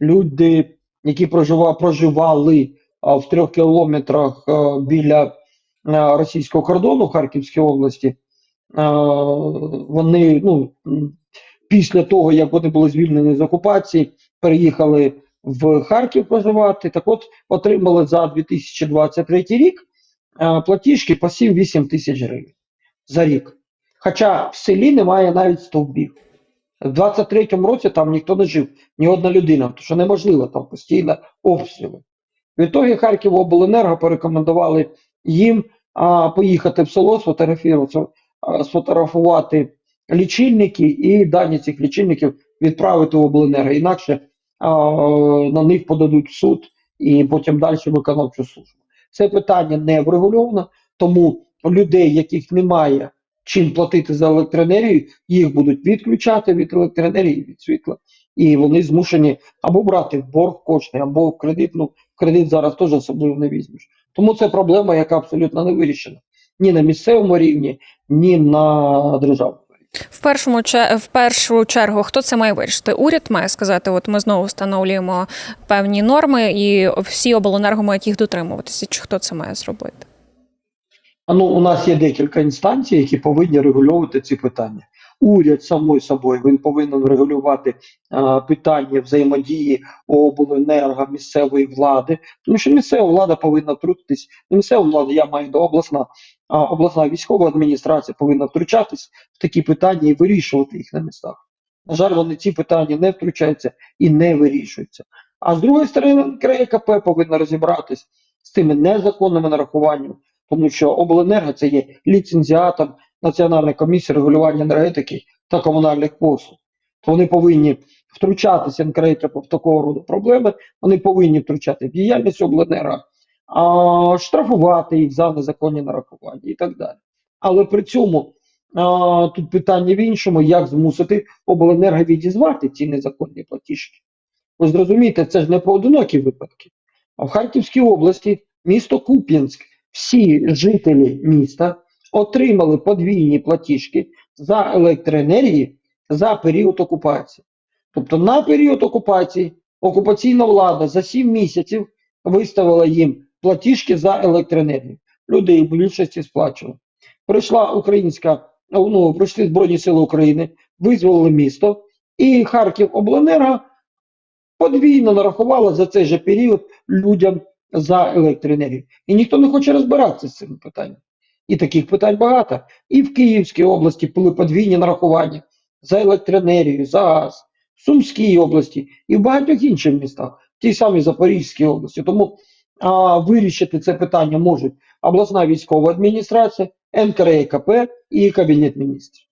люди, які прожива, проживали в трьох кілометрах біля російського кордону в Харківській області, вони ну, після того, як вони були звільнені з окупації, переїхали в Харків проживати. Так от отримали за 2023 рік платіжки по 7-8 тисяч гривень за рік. Хоча в селі немає навіть стовбів. В 23-му році там ніхто не жив, ні одна людина, тому що неможливо там постійно обстріли. Відтоді Харківобленерго порекомендували їм а, поїхати в село, сфотографувати, сфотографувати лічильники і дані цих лічильників відправити в обленерго. Інакше а, на них подадуть в суд і потім далі виконавчу службу. Це питання не врегульовано, тому людей, яких немає чим платити за електроенергію, їх будуть відключати від електроенергії, від світла, і вони змушені або брати в борг кошти, або в кредит. Ну, кредит зараз теж особливо не візьмеш. Тому це проблема, яка абсолютно не вирішена ні на місцевому рівні, ні на державному. В першому в першу чергу, хто це має вирішити? Уряд має сказати: от ми знову встановлюємо певні норми, і всі обленерго мають їх дотримуватися. Чи хто це має зробити? Ну, у нас є декілька інстанцій, які повинні регулювати ці питання. Уряд, само собою, він повинен регулювати а, питання взаємодії обленерго місцевої влади, тому що місцева влада повинна втрутитись. Не місцева влада, я маю до обласна, а обласна військова адміністрація повинна втручатись в такі питання і вирішувати їх на містах. На жаль, вони ці питання не втручаються і не вирішуються. А з другої сторони, КРКП повинна розібратись з тими незаконними нарахуваннями, тому що обленерго це є ліцензіатом Національної комісії регулювання енергетики та комунальних послуг. То вони повинні втручатися НКРЕКП в такого роду проблеми, вони повинні втручати в діяльність обленерго, а, штрафувати їх за незаконні нарахування і так далі. Але при цьому а, тут питання в іншому, як змусити обленерго відізвати ці незаконні платіжки. Ви зрозумієте, це ж не поодинокі випадки. А в Харківській області, місто Куп'янськ, всі жителі міста отримали подвійні платіжки за електроенергію за період окупації. Тобто на період окупації окупаційна влада за 7 місяців виставила їм платіжки за електроенергію. Люди їх більшості сплачували. Прийшла українська, ну, прийшли Збройні Сили України, визволили місто, і Харків Обленерго подвійно нарахувала за цей же період людям за електроенергію. І ніхто не хоче розбиратися з цим питанням. І таких питань багато. І в Київській області були подвійні нарахування за електроенергію, за газ, в Сумській області і в багатьох інших містах, в тій самій Запорізькій області. Тому а, вирішити це питання можуть обласна військова адміністрація, НКРЕКП і Кабінет міністрів.